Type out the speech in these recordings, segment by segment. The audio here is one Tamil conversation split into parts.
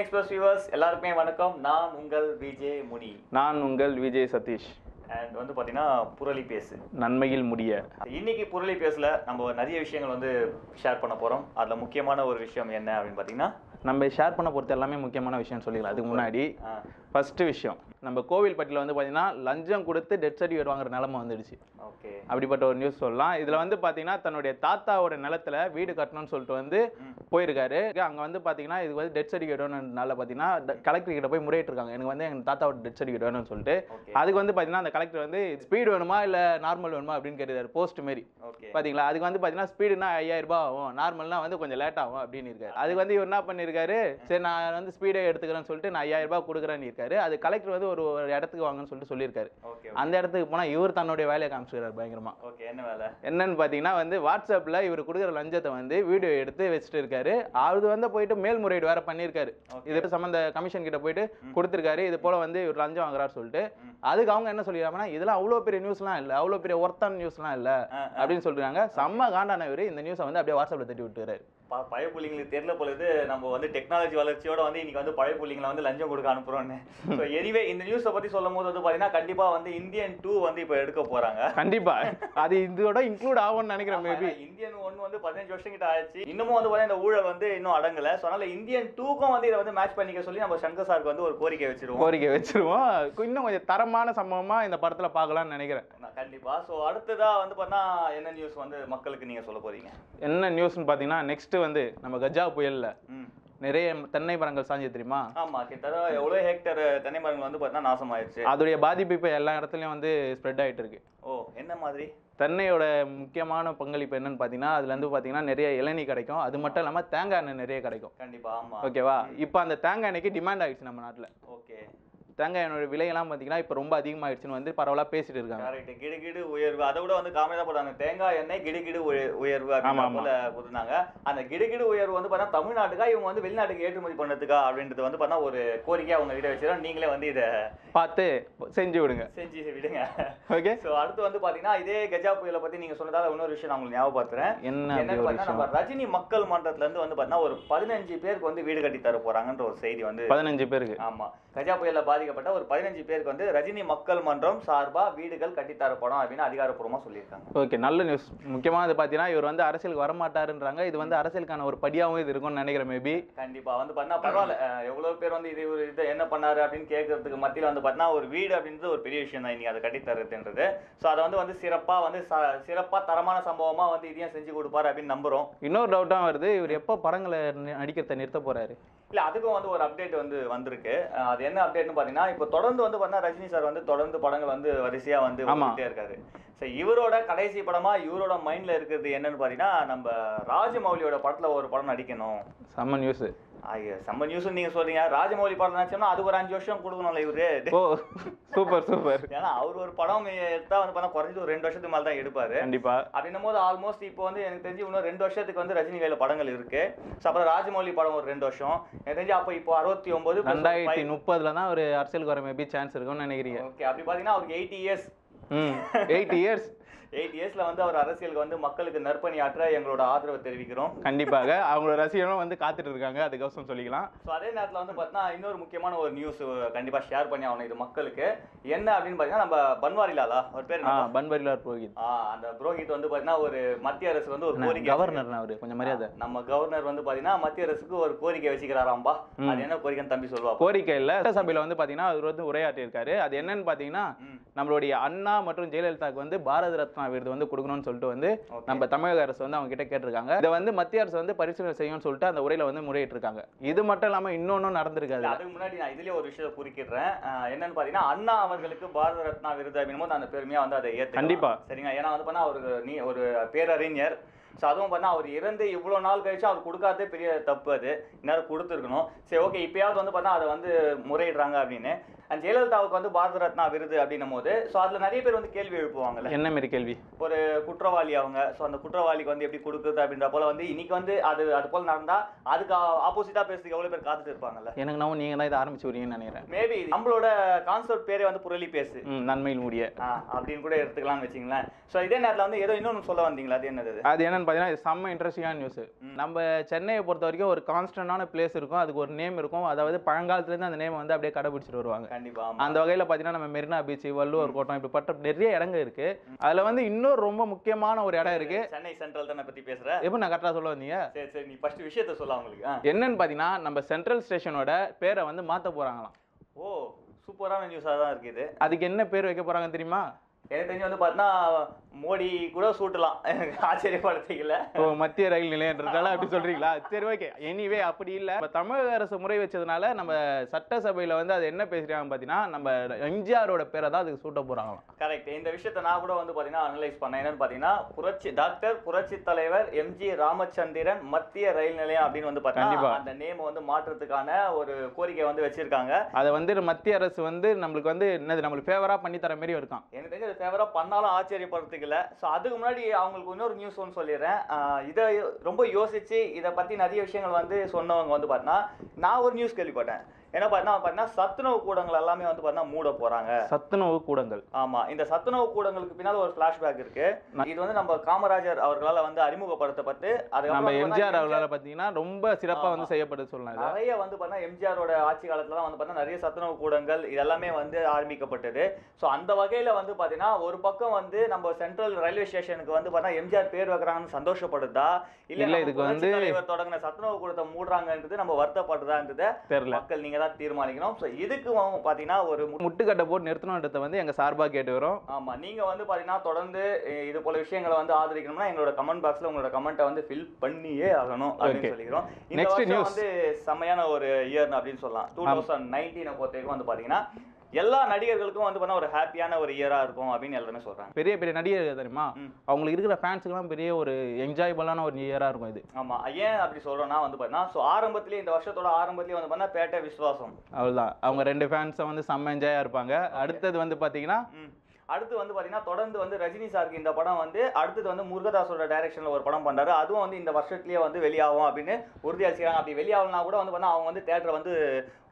எக்ஸ்பிரஸ் வியூவர்ஸ் எல்லாருக்குமே வணக்கம். நான் உங்கள் விஜே முனி. நான் உங்கள் விஜய் சதீஷ். அண்ட் வந்து பார்த்தீங்கன்னா புரளி பேசு. நன்மையில் முடிய. இன்னைக்கு புரளி பேசுல நம்ம நிறைய விஷயங்கள் வந்து ஷேர் பண்ண போறோம். அதுல முக்கியமான ஒரு விஷயம் என்ன அப்படின்னு பார்த்தீங்கன்னா நம்ம ஷேர் பண்ண பொறுத்த எல்லாமே முக்கியமான விஷயம் சொல்லிக்கலாம். அதுக்கு முன்னாடி ஃபர்ஸ்ட் விஷயம் நம்ம கோவில்பட்டியில் வந்து பார்த்தீங்கன்னா லஞ்சம் கொடுத்து டெத் சர்டிஃபிகேட் வாங்குற நிலமை வந்துடுச்சு. ஓகே. அப்படிப்பட்ட ஒரு நியூஸ் சொல்லலாம். இதில் வந்து பார்த்தீங்கன்னா தன்னுடைய தாத்தாவோட நிலத்துல வீடு கட்டணும்னு சொல்லிட்டு வந்து போயிருக்காரு. அங்கே வந்து பார்த்தீங்கன்னா இது வந்து டெத் சர்டிஃபிகேட் வேணும்னால பார்த்தீங்கன்னா கலெக்டர் கிட்ட போய் முறையிட்டு இருக்காங்க எனக்கு வந்து எங்கள் தாத்தாவோட டெத் சர்டிஃபிகேட் வேணும்னு சொல்லிட்டு. அதுக்கு வந்து பார்த்தீங்கன்னா அந்த கலெக்டர் வந்து ஸ்பீடு வேணுமா இல்லை நார்மல் வேணுமா? அப்படின்னு கேட்டுருக்காரு போஸ்ட் மாரி. ஓகே. பாத்தீங்களா? அதுக்கு வந்து பாத்தீங்கன்னா ஸ்பீடுனா ஐயாயிரம் ரூபாய் ஆகும். நார்மல்னா வந்து கொஞ்சம் லேட் ஆகும். அப்படின்னு இருக்காரு. அதுக்கு வந்து இவர் என்ன பண்ணிருக்காரு சரி நான் வந்து ஸ்பீடே எடுத்துக்கிறேன்னு சொல்லிட்டு நான் ஐயாயிரம் ரூபாய் கொடுக்குறேன்னு இருக்காரு. அது கலெக்டர் வந்து ஒரு ஒரு இடத்துக்கு வாங்கன்னு சொல்லிட்டு சொல்லியிருக்காரு. அந்த இடத்துக்கு போனா இவர் தன்னுடைய வேலையை காமிச்சிக்கிறாரு பயங்கரமா. ஓகே என்ன வேலை? என்னன்னு பாத்தீங்கன்னா வந்து வாட்ஸ்அப்ல இவர் கொடுக்குற லஞ்சத்தை வந்து வீடியோ எடுத்து வச்சுட்டு இருக்காரு. அது வந்து போயிட்டு மேல்முறையீடு வேற பண்ணியிருக்காரு. இது சம்பந்த கமிஷன் கிட்ட போயிட்டு கொடுத்துருக்காரு. இது போல வந்து இவர் லஞ்சம் வாங்குறாரு சொல்லிட்டு. அதுக்கு அவங்க என்ன சொல்லிடுறாங்கன்னா இதெல்லாம் அவ்வளோ பெரிய நியூஸ்லாம் இல்லை. அவ்வளோ பெரிய ஒர்த்தான நியூஸ்லாம் இல்லை. அப்படின்னு சொல்றாங்க செம்ம காண்டான இவரு. இந்த நியூஸை வந்து அப்படியே வாட்ஸ்அப்ல தட்டி விட்டுறாரு ப- பழைய புள்ளிங்களுக்கு தெரியல பொழுது நம்ம வந்து டெக்னாலஜி வளர்ச்சியோட வந்து இன்னைக்கு வந்து பழைய புள்ளிங்களை வந்து லஞ்சம் கொடுக்க அனுப்புறோம்னு. ஸோ எனிவே இந்த நியூஸை பத்தி சொல்லும் போது வந்து பாத்தீங்கன்னா கண்டிப்பா வந்து இந்தியன் டூ வந்து இப்போ எடுக்க போறாங்க. கண்டிப்பா. அது இதோட இன்க்ளூட் ஆகும்னு நினைக்கிறேன் மேபி இந்தியன் ஒன் வந்து பதினஞ்சு வருஷம் கிட்ட ஆயிடுச்சு. இன்னமும் வந்து பாத்தீங்கன்னா இந்த ஊழல் வந்து இன்னும் அடங்கல. ஸோ அதனால இந்தியன் டூக்கும் வந்து இதை வந்து மேட்ச் பண்ணிக்க சொல்லி நம்ம சங்கர் சாருக்கு வந்து ஒரு கோரிக்கை வச்சிருவோம். கோரிக்கை வச்சிருவோம். இன்னும் கொஞ்சம் தரமான சம்பவமா இந்த படத்துல பார்க்கலாம்னு நினைக்கிறேன். நான் கண்டிப்பா. ஸோ அடுத்ததா வந்து பார்த்தா என்ன நியூஸ் வந்து மக்களுக்கு நீங்க சொல்ல போறீங்க? என்ன நியூஸ்னு பாத்தீங்கன்னா நெக்ஸ்ட் வந்து நம்ம கஜா புயல்ல நிறைய தென்னை மரங்கள் சாஞ்சு தெரியுமா? ஆமா கிட்டத்தட்ட எவ்வளவு ஹெக்டர் தென்னை மரங்கள் வந்து பார்த்தா நாசம் ஆயிடுச்சு அதோடைய பாதிப்பு இப்போ எல்லா இடத்துலயும் வந்து ஸ்ப்ரெட் ஆயிட்டு இருக்கு. ஓ என்ன மாதிரி? தென்னையோட முக்கியமான பங்களிப்பு என்னன்னு பார்த்தீங்கன்னா அதுல இருந்து பார்த்தீங்கன்னா நிறைய இளநீ கிடைக்கும். அது மட்டும் இல்லாம தேங்காய் எண்ணெய் நிறைய கிடைக்கும். கண்டிப்பா ஆமா. ஓகேவா? இப்போ அந்த தேங்காய் எண்ணெய்க்கு டிமாண்ட் ஆயிடுச்சு நம்ம நாட்டுல. ஓகே. தேங்காய் எண்ணெயோட விலையெல்லாம் பார்த்தீங்கன்னா இப்போ ரொம்ப அதிகமாயிடுச்சுன்னு வந்து பரவலா பேசிட்டு இருக்காங்க. கரெக்ட் கிடுகிடு உயர்வு. அதை விட வந்து காமெடியா போட்டாங்க. தேங்காய் எண்ணெய் கிடுகிடு உய- உயர்வு. போல கொடுத்தாங்க அந்த கிடுகிடு உயர்வு வந்து பார்த்தா தமிழ்நாட்டுக்கா இவங்க வந்து வெளிநாட்டுக்கு ஏற்றுமதி பண்ணதுக்கா அப்படின்றது வந்து பார்த்தா ஒரு கோரிக்கையா அவங்க கிட்ட வச்சிருக்கோம் நீங்களே வந்து இதை பார்த்து செஞ்சு விடுங்க. செஞ்சு விடுங்க. ஓகே ஸோ அடுத்து வந்து பாத்தீங்கன்னா இதே கஜா புயலை பத்தி நீங்க சொன்னதால இன்னொரு விஷயம் நான் உங்களுக்கு ஞாபகப்படுத்துறேன் என்ன நம்ம ரஜினி மக்கள் மன்றத்துல இருந்து வந்து பார்த்தீங்கன்னா ஒரு பதினஞ்சு பேருக்கு வந்து வீடு கட்டி தர போறாங்கன்ற ஒரு செய்தி வந்து பதினஞ்சு பேருக்கு. ஆமா. கஜா புயல்ல பாதிக்கப்பட்ட ஒரு பதினஞ்சு பேருக்கு வந்து ரஜினி மக்கள் மன்றம் சார்பா வீடுகள் கட்டி தரப்படும் அப்படின்னு அதிகாரப்பூர்வமா சொல்லியிருக்காங்க. ஓகே நல்ல நியூஸ் முக்கியமா அது பார்த்தீங்கன்னா இவர் வந்து அரசியலுக்கு வரமாட்டாருன்றாங்க. இது வந்து அரசியலுக்கான ஒரு படியாவும் இது இருக்கும்னு நினைக்கிறேன் மேபி கண்டிப்பா. வந்து பார்த்தா பரவாயில்ல. அஹ் எவ்வளவு பேர் வந்து இது ஒரு இது என்ன பண்ணாரு அப்படின்னு கேட்கறதுக்கு மத்தியில வந்து பார்த்தீங்கன்னா ஒரு வீடு அப்படின்றது ஒரு பெரிய விஷயம் தான். இன்னைக்கு அதை கட்டி தருதுன்றது ஸோ அதை வந்து வந்து சிறப்பா வந்து ச- சிறப்பா தரமான சம்பவமா வந்து இதையும் செஞ்சு கொடுப்பாரு அப்படின்னு நம்புறோம். இன்னொரு டவுட்டாக வருது. இவர் எப்போ படங்களை நடிக்கிறத நிறுத்த போறாரு? இல்ல அதுக்கும் வந்து ஒரு அப்டேட் வந்து வந்திருக்கு அது என்ன அப்டேட்னு பாத்தீங்கன்னா இப்போ தொடர்ந்து வந்து பார்த்தா ரஜினி சார் வந்து தொடர்ந்து படங்கள் வந்து வரிசையா வந்து. வந்துட்டே இருக்காரு ஸோ இவரோட கடைசி படமா இவரோட மைண்ட்ல இருக்கிறது என்னன்னு பாத்தீங்கன்னா நம்ம ராஜமௌலியோட படத்துல ஒரு படம் நடிக்கணும். செம்ம நியூஸ் ஐயோ செம்ம நியூஸ் நீங்க சொல்றீங்க. ராஜமௌலி படம் நினைச்சோம்னா அது ஒரு அஞ்சு வருஷம் கொடுக்கணும்ல இவரு? ஓ சூப்பர் சூப்பர். ஏன்னா அவர் ஒரு படம் எடுத்தா வந்து பார்த்தா குறைஞ்சது ஒரு ரெண்டு வருஷத்துக்கு மேல தான் எடுப்பாரு. கண்டிப்பா. அப்படின்னும் போது ஆல்மோஸ்ட் இப்போ வந்து எனக்கு தெரிஞ்சு இன்னும் ரெண்டு வருஷத்துக்கு வந்து ரஜினி கையில படங்கள் இருக்கு. ஸோ அப்புறம் ராஜமௌலி படம் ஒரு ரெண்டு வருஷம். எனக்கு தெரிஞ்சு அப்போ இப்போ அறுபத்தி ஒன்பது ரெண்டாயிரத்தி முப்பதுல தான் ஒரு அரசியலுக்கு வர மேபி சான்ஸ் இருக்கும்னு நினைக்கிறீங்க. ஓகே அப்படி பார்த்தீங்கன்னா அவருக்கு eighty years hmm eight years eight இயர்ஸ்ல வந்து அவர் அரசியலுக்கு வந்து மக்களுக்கு நற்பணி ஆற்ற எங்களோட ஆதரவை தெரிவிக்கிறோம். கண்டிப்பாக. அவங்களோட ரசிகர்களும் வந்து காத்துட்டு இருக்காங்க. அதுக்கோசம் சொல்லிக்கலாம். ஸோ அதே நேரத்தில் வந்து பார்த்தீங்கன்னா இன்னொரு முக்கியமான ஒரு நியூஸ் கண்டிப்பாக ஷேர் பண்ணி ஆகணும் இது மக்களுக்கு. என்ன அப்படின்னு பார்த்தீங்கன்னா நம்ம பன்வாரி லாலா ஒரு பேர்? பன்வரிலார் புரோஹித். அந்த புரோஹித் வந்து பார்த்தீங்கன்னா ஒரு மத்திய அரசு வந்து ஒரு கோரிக்கை கவர்னர் அவரு? கொஞ்சம் மரியாதை. நம்ம கவர்னர் வந்து பார்த்தீங்கன்னா மத்திய அரசுக்கு ஒரு கோரிக்கை வச்சுக்கிறாராம்பா. அது என்ன கோரிக்கைன்னு தம்பி சொல்லுவா. கோரிக்கை இல்ல. சட்டசபையில வந்து பாத்தீங்கன்னா அவர் வந்து உரையாற்றி இருக்காரு அது என்னன்னு பாத்தீங்கன்னா ம். நம்மளுடைய அண்ணா மற்றும் ஜெயலலிதாவுக்கு வந்து பாரத ரத்னா விருது வந்து கொடுக்கணும்னு சொல்லிட்டு வந்து. நம்ம தமிழக அரசு வந்து அவங்க கிட்ட கேட்டிருக்காங்க. இதை வந்து மத்திய அரசு வந்து பரிசீலனை செய்யும்னு சொல்லிட்டு அந்த உரையில வந்து முறையிட்டு இருக்காங்க இது மட்டும் இல்லாம இன்னொன்னும் நடந்திருக்காது அதுக்கு முன்னாடி நான் இதுலயே ஒரு விஷயத்தை குறிக்கிடுறேன். அஹ் என்னன்னு பாத்தீங்கன்னா அண்ணா அவர்களுக்கு பாரத ரத்னா விருது அப்படின்னும் போது அந்த பெருமையா வந்து அதை ஏத்து கண்டிப்பா. சரிங்க ஏன்னா வந்து பண்ணா அவருக்கு நீ ஒரு பேரறிஞர். ஸோ அதுவும் பார்த்தா அவர் இறந்து இவ்வளோ நாள் கழிச்சு அவர் கொடுக்காதே பெரிய தப்பு அது. இந்நேரம் கொடுத்துருக்கணும். சரி ஓகே இப்பயாவது வந்து பார்த்தா அதை வந்து முறையிடுறாங்க அப்படின்னு. அண்ட் ஜெயலலிதாவுக்கு வந்து பாரத ரத்னா விருது அப்படின்னும் போது ஸோ அதில் நிறைய பேர் வந்து கேள்வி எழுப்புவாங்கல்ல. என்ன மாரி கேள்வி? ஒரு குற்றவாளி அவங்க. ஸோ அந்த குற்றவாளிக்கு வந்து எப்படி கொடுக்குறது அப்படின்ற போல வந்து இன்னைக்கு வந்து அது அது போல நடந்தா அதுக்கு ஆப்போசிட்டா பேசுறதுக்கு எவ்வளவு பேர் காத்துட்டு இருப்பாங்கல்ல. எனக்கு நான் நீங்க தான் இதை ஆரம்பிச்சு வரீங்கன்னு நினைக்கிறேன். மேபி நம்மளோட கான்செப்ட் பேரே வந்து புரளி பேசு. நன்மையில் முடிய. அப்படின்னு கூட எடுத்துக்கலாம்னு வச்சுங்களேன் ஸோ இதே நேரத்தில் வந்து ஏதோ இன்னொன்று சொல்ல வந்தீங்களா? அது என்னது? அது என்னன்னு பார்த்தீங்கன்னா இது செம்ம இன்ட்ரெஸ்டிங்கான நியூஸ் நம்ம சென்னையை பொறுத்த வரைக்கும் ஒரு கான்ஸ்டன்டான பிளேஸ் இருக்கும். அதுக்கு ஒரு நேம் இருக்கும். அதாவது பழங்காலத்துலேருந்து அந்த நேம் வந்து அப்படியே கடைபிடிச்சிட்டு வருவாங்க. கண்டிப்பா ஆமா. அந்த வகையில் பார்த்தீங்கன்னா நம்ம மெரினா பீச் வள்ளுவர் கோட்டம் இப்படிப்பட்ட நிறைய இடங்கள் இருக்கு. அதில் வந்து இன்னொரு ரொம்ப முக்கியமான ஒரு இடம் இருக்கு. சென்னை சென்ட்ரல் தானே பத்தி பேசுற? எப்படி நான் கரெக்டாக சொல்ல வந்தீங்க? சரி சரி. நீ ஃபர்ஸ்ட் விஷயத்த சொல்ல அவங்களுக்கு. ஆ. என்னன்னு பார்த்தீங்கன்னா நம்ம சென்ட்ரல் ஸ்டேஷனோட பேரை வந்து மாற்ற போகிறாங்களாம் ஓ சூப்பரான நியூஸாக தான் இருக்குது அதுக்கு என்ன பேர் வைக்க போகிறாங்க தெரியுமா? எனக்கு தெரிஞ்சு வந்து பார்த்தீங்கன்னா மோடி கூட சூட்டலாம். எனக்கு ஆச்சரியப்படுத்திக்கல ஓ மத்திய ரயில் நிலையன்றதால அப்படி சொல்றீங்களா? சரி ஓகே எனிவே அப்படி இல்ல. இப்ப தமிழக அரசு முறை வச்சதுனால நம்ம சட்டசபையில வந்து அது என்ன பேசுறாங்க பாத்தீங்கன்னா நம்ம எம்ஜிஆரோட பேரை தான் அதுக்கு சூட்ட போறாங்களாம். கரெக்ட் இந்த விஷயத்தை நான் கூட வந்து பார்த்தீங்கன்னா அனலைஸ் பண்ணேன். என்னன்னு பார்த்தீங்கன்னா புரட்சி டாக்டர் புரட்சி தலைவர் எம்ஜி ராமச்சந்திரன் மத்திய ரயில் நிலையம் அப்படின்னு வந்து பார்த்தீங்கன்னா. அந்த நேம் வந்து மாற்றத்துக்கான ஒரு கோரிக்கை வந்து வச்சிருக்காங்க. அதை வந்து மத்திய அரசு வந்து நம்மளுக்கு வந்து என்னது நம்மளுக்கு ஃபேவரா பண்ணி தர மாதிரி இருக்கான். எனக்கு தெரிஞ்சு ஃபேவராக பண்ணாலும் ஆச்சரியப்படுறதுக்கு இல்லை ஸோ அதுக்கு முன்னாடி அவங்களுக்கு இன்னொரு நியூஸ் ஒன்று சொல்லிடுறேன். இதை ரொம்ப யோசித்து இதை பற்றி நிறைய விஷயங்கள் வந்து சொன்னவங்க வந்து பார்த்தீங்கன்னா நான் ஒரு நியூஸ் கேள்விப்பட்டேன். என்ன பார்த்தீங்கன்னா பார்த்தீங்கன்னா சத்துணவு கூடங்கள் எல்லாமே வந்து பார்த்தீங்கன்னா மூட போகிறாங்க சத்துணவு கூடங்கள். ஆமா இந்த சத்துணவு கூடங்களுக்கு பின்னால ஒரு ஃபிளாஷ்பேக் இருக்கு. இது வந்து நம்ம காமராஜர் அவர்களால வந்து அறிமுகப்படுத்தப்பட்டு அதுக்கப்புறம் நம்ம எம்ஜிஆர் பார்த்தீங்கன்னா அவர்களால பாத்தீங்கன்னா ரொம்ப சிறப்பா ஆமா. வந்து செய்யப்படுது சொல்லலாம். நிறைய வந்து பார்த்தீங்கன்னா எம்ஜிஆரோட ஆட்சி காலத்துல தான் வந்து பார்த்தீங்கன்னா நிறைய சத்துணவு கூடங்கள் இதெல்லாமே வந்து ஆரம்பிக்கப்பட்டது. ஸோ அந்த வகையில வந்து பார்த்தீங்கன்னா ஒரு பக்கம் வந்து நம்ம சென்ட்ரல் ரயில்வே ஸ்டேஷனுக்கு வந்து பார்த்தீங்கன்னா எம்ஜிஆர் பேர் வைக்கிறாங்கன்னு சந்தோஷப்படுதா? இல்ல, இதுக்கு வந்து- தலைவர் தொடங்கின சத்துணவு கூடத்தை மூடுறாங்கன்றது நம்ம வருத்தப்படுதான்றத தெரியல. மக்கள் நீங்க தான் தீர்மானிக்கணும். ஸோ இதுக்கு பார்த்தீங்கன்னா ஒரு முட்டுக்கட்டை போட்டு நிறுத்தணுன்றத வந்து எங்க சார்பா கேட்டு வரோம். ஆமா. நீங்க வந்து பாத்தீங்கன்னா தொடர்ந்து இது போல விஷயங்களை வந்து ஆதரிக்கணும்னா எங்களோட கமெண்ட் பாக்ஸ்ல உங்களோட கமெண்ட்டை வந்து ஃபில் பண்ணியே ஆகணும் அப்படின்னு. சொல்லிக்கிறோம். வருஷம் news. வந்து செம்மையான ஒரு இயர் அப்படின்னு சொல்லலாம். டூ தௌசண்ட் நைன்டீனை பொறுத்த வரைக்கும் வந்து பாத்தீங்கன்னா எல்லா நடிகர்களுக்கும் வந்து பார்த்தா ஒரு ஹாப்பியான ஒரு இயரா இருக்கும் அப்படின்னு எல்லாருமே சொல்றாங்க. பெரிய பெரிய நடிகர்கள் தெரியுமா. அவங்களுக்கு இருக்கிற ஃபேன்ஸுக்குலாம் பெரிய ஒரு என்ஜாயபிளான ஒரு இயரா இருக்கும் இது. ஆமா. ஏன் அப்படி சொல்றோம்னா வந்து பாத்தீங்கன்னா ஸோ ஆரம்பத்திலேயே இந்த வருஷத்தோட ஆரம்பத்திலேயே வந்து பார்த்தீங்கன்னா பேட்டை விசுவாசம். அவ்வளவுதான். அவங்க ரெண்டு ஃபேன்ஸை வந்து செம்ம என்ஜாயா இருப்பாங்க. அடுத்தது வந்து பாத்தீங்கன்னா ம். அடுத்து வந்து பாத்தீங்கன்னா தொடர்ந்து வந்து ரஜினி சாருக்கு இந்த படம் வந்து அடுத்தது வந்து முருகதாஸோட டைரக்ஷன்ல ஒரு படம் பண்றாரு. அதுவும் வந்து இந்த வருஷத்துலயே வந்து வெளியாகும் அப்படின்னு உறுதியளிச்சுக்கிறாங்க அப்படி வெளியாகலனா கூட வந்து பார்த்தா அவங்க வந்து தேட்டரை வந்து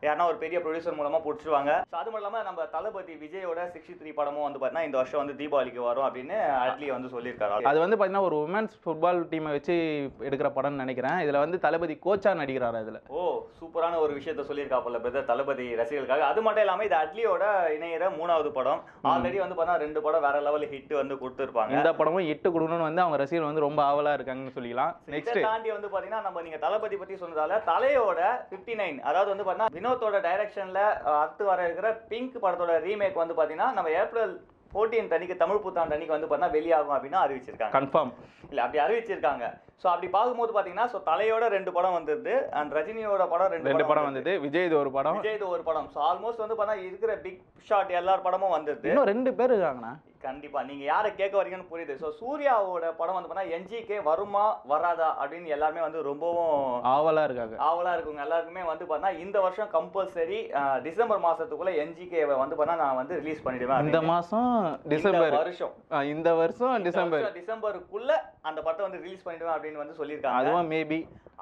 யாருன்னா ஒரு பெரிய ப்ரொடியூசர் மூலமா பிடிச்சிருவாங்க. ஸோ அது மட்டும் இல்லாம நம்ம தளபதி விஜயோட சிக்ஸ்டி த்ரீ படமும் வந்து பார்த்தீங்கன்னா இந்த வருஷம் வந்து தீபாவளிக்கு வரும் அப்படின்னு அட்லி வந்து சொல்லியிருக்காரு. அது வந்து பாத்தீங்கன்னா ஒரு உமன்ஸ் ஃபுட்பால் டீமை வச்சு எடுக்கிற படம்னு நினைக்கிறேன். இதுல வந்து தளபதி கோச்சா நடிக்கிறாரு அதுல ஓ சூப்பரான ஒரு விஷயத்த சொல்லியிருக்காப்புல பிரதர் தளபதி ரசிகர்களுக்காக. அது மட்டும் இல்லாம இது அட்லியோட இணையிற மூணாவது படம். ஆல்ரெடி வந்து பார்த்தா ரெண்டு படம் வேற லெவல் ஹிட் வந்து கொடுத்துருப்பாங்க. இந்த படமும் எட்டு கொடுக்கணும்னு வந்து அவங்க ரசிகர்கள் வந்து ரொம்ப ஆவலா இருக்காங்கன்னு சொல்லிக்கலாம். நெக்ஸ்ட் தாண்டி வந்து பாத்தீங்கன்னா நம்ம நீங்க தளபதி பத்தி சொன்னதால தலையோட 59 நைன் அதாவது வந்து பாத்தீங்கன்னா வினோத்தோட டைரக்ஷன்ல அடுத்து வர இருக்கிற பிங்க் படத்தோட ரீமேக் வந்து பாத்தீங்கன்னா நம்ம ஏப்ரல் 14 அன்னைக்கு தமிழ் புத்தாண்டு அன்னைக்கு வந்து பார்த்தீங்கன்னா வெளியாகும் அப்படின்னு அறிவிச்சிருக்காங்க. கன்ஃபார்ம் இல்ல அப்படி அறிவிச்சிருக்காங்க. சோ அப்படி பார்க்கும்போது பாத்தீங்கன்னா சோ தலையோட ரெண்டு படம் வந்தது அண்ட் ரஜினியோட படம் ரெண்டு ரெண்டு படம் வந்தது. விஜய் இது ஒரு படம். விஜய் இது ஒரு படம். சோ ஆல்மோஸ்ட் வந்து பார்த்தா இருக்கிற பிக் ஷாட் எல்லார் படமும் வந்தது. இன்னும் ரெண்டு பேர் இருக்காங்கண்ணா. கண்டிப்பா. நீங்க யாரை கேட்க வரீங்கன்னு புரியுது. சோ சூர்யாவோட படம் வந்து பார்த்தா என்ஜிகே வருமா வராதா அப்படின்னு எல்லாருமே வந்து ரொம்பவும் ஆவலா இருக்காங்க. ஆவலா இருக்குங்க. எல்லாருக்குமே வந்து பார்த்தா இந்த வருஷம் கம்பல்சரி டிசம்பர் மாசத்துக்குள்ள என்ஜிகே வந்து பார்த்தா நான் வந்து ரிலீஸ் பண்ணிடுவேன் இந்த இந்த டிசம்பர். வருஷம். இந்த வருஷம் டிசம்பர். டிசம்பருக்குள்ள அந்த படத்தை வந்து ரிலீஸ் பண்ணிடுவேன் அப்படின்னு வந்து சொல்லியிருக்காங்க. அதுவும் மேபி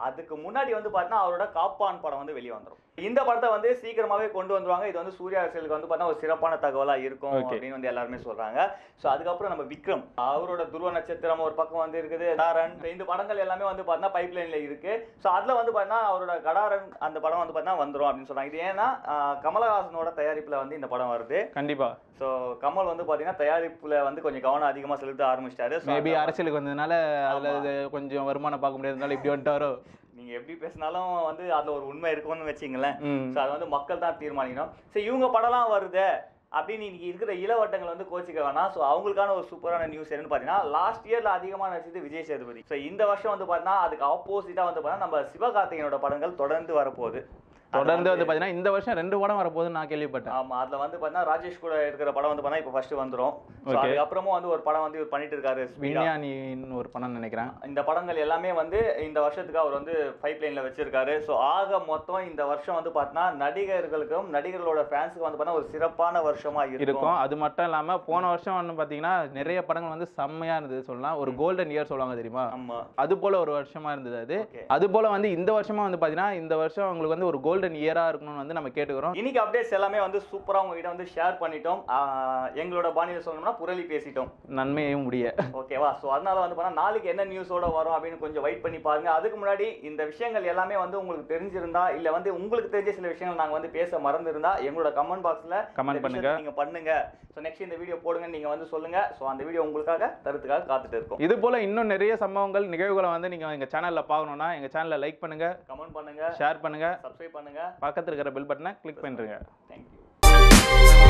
அதுக்கு முன்னாடி வந்து பார்த்தா அவரோட காப்பான் படம் வந்து வெளியே வந்துரும். இந்த படத்தை வந்து சீக்கிரமாவே கொண்டு வந்துருவாங்க. இது வந்து சூர்யா அரசியலுக்கு வந்து பார்த்தா ஒரு சிறப்பான தகவலா இருக்கும். அப்படின்னு வந்து எல்லாருமே சொல்றாங்க. சோ அதுக்கப்புறம் நம்ம விக்ரம். அவரோட துருவ நட்சத்திரம் ஒரு பக்கம் வந்து இருக்குது. கடாரன் இந்த படங்கள் எல்லாமே வந்து பார்த்தா பைப் லைன்ல இருக்கு. சோ அதுல வந்து பார்த்தா அவரோட கடாரன் அந்த படம் வந்து பார்த்தா வந்துரும் அப்படின்னு சொல்றாங்க. இது ஏன்னா கமலஹாசனோட தயாரிப்புல வந்து இந்த படம் வருது. கண்டிப்பா. சோ கமல் வந்து பாத்தீங்கன்னா தயாரிப்புல வந்து கொஞ்சம் கவனம் அதிகமா செலுத்த ஆரம்பிச்சிட்டாரு. மேபி அரசியலுக்கு வந்ததுனால அதுல கொஞ்சம் வருமானம் பார்க்க முடியாதனால இப்படி வந்துட்டாரோ? நீங்க எப்படி பேசினாலும் வந்து அதுல ஒரு உண்மை இருக்கும்னு வச்சுங்களேன். ஸோ அது வந்து மக்கள் தான் தீர்மானிக்கணும். ஸோ இவங்க படம்லாம் வருதே அப்படின்னு இன்னைக்கு இருக்கிற இளவட்டங்கள் வந்து கோச்சிக்க வேணாம். ஸோ அவங்களுக்கான ஒரு சூப்பரான நியூஸ் என்னன்னு பார்த்தீங்கன்னா லாஸ்ட் இயர்ல அதிகமாக நடிச்சது விஜய் சேதுபதி. ஸோ இந்த வருஷம் வந்து பார்த்தீங்கன்னா அதுக்கு ஆப்போசிட்டாக வந்து பார்த்தீங்கன்னா நம்ம சிவகார்த்திகேயனோட படங்கள் தொடர்ந்து வரப்போகுது. தொடர்ந்து வந்து பார்த்தீங்கன்னா இந்த வருஷம் ரெண்டு படம் வரப்போகுதுன்னு நான் கேள்விப்பட்டேன். ஆமா அதுல வந்து பார்த்தீங்கன்னா ராஜேஷ் கூட இருக்கிற படம் வந்து பார்த்தா இப்போ ஃபர்ஸ்ட் வந்துரும். அதுக்கப்புறமும் வந்து ஒரு படம் வந்து பண்ணிட்டு இருக்காரு. விஞ்ஞானின்னு ஒரு படம் நினைக்கிறேன். இந்த படங்கள் எல்லாமே வந்து இந்த வருஷத்துக்கு அவர் வந்து பைப் லைன்ல வச்சிருக்காரு. ஸோ ஆக மொத்தம் இந்த வருஷம் வந்து பார்த்தீங்கன்னா நடிகர்களுக்கும் நடிகர்களோட ஃபேன்ஸுக்கு வந்து பார்த்தீங்கன்னா ஒரு சிறப்பான வருஷமா இருக்கும். அது மட்டும் இல்லாம போன வருஷம் வந்து பாத்தீங்கன்னா நிறைய படங்கள் வந்து செம்மையா இருந்தது சொல்லலாம். ஒரு கோல்டன் இயர் சொல்லுவாங்க தெரியுமா? ஆமா. அது போல ஒரு வருஷமா இருந்தது அது. அது போல வந்து இந்த வருஷமா வந்து பாத்தீங்கன்னா இந்த வருஷம் உங்களுக்கு வந்து ஒரு கோல்டன் இயரா இருக்கணும்னு வந்து நம்ம கேட்டுக்கிறோம். இன்னைக்கு அப்டேட்ஸ் எல்லாமே வந்து சூப்பரா உங்ககிட்ட வந்து ஷேர் பண்ணிட்டோம். எங்களோட பாணியில சொல்லணும்னா புரளி பேசிட்டோம். நன்மையும் முடிய. ஓகேவா ஸோ அதனால வந்து பார்த்தா நாளைக்கு என்ன நியூஸோட வரும் அப்படின்னு கொஞ்சம் வெயிட் பண்ணி பாருங்க. அதுக்கு முன்னாடி இந்த விஷயங்கள் எல்லாமே வந்து உங்களுக்கு தெரிஞ்சிருந்தா இல்ல வந்து உங்களுக்கு தெரிஞ்ச சில விஷயங்கள் நாங்க வந்து பேச மறந்திருந்தா எங்களோட கமெண்ட் பாக்ஸ்ல Comment பண்ணுங்க. நீங்க பண்ணுங்க. ஸோ நெக்ஸ்ட் இந்த வீடியோ போடுங்க நீங்க வந்து சொல்லுங்க. ஸோ அந்த வீடியோ உங்களுக்காக தரத்துக்காக காத்துட்டு இருக்கோம். இது போல இன்னும் நிறைய சம்பவங்கள் நிகழ்வுகளை வந்து நீங்க எங்க சேனல்ல பார்க்கணும்னா எங்க சேனலை லைக் பண்ணுங்க. கமெண்ட் பண்ணுங்க. ஷேர் பண்ணுங்க. சப்ஸ்கிரைப் பண்ணுங்க. பக்கத்துல இருக்கிற பெல் பட்டனை கிளிக் பண்ணிருங்க. தேங்க்யூ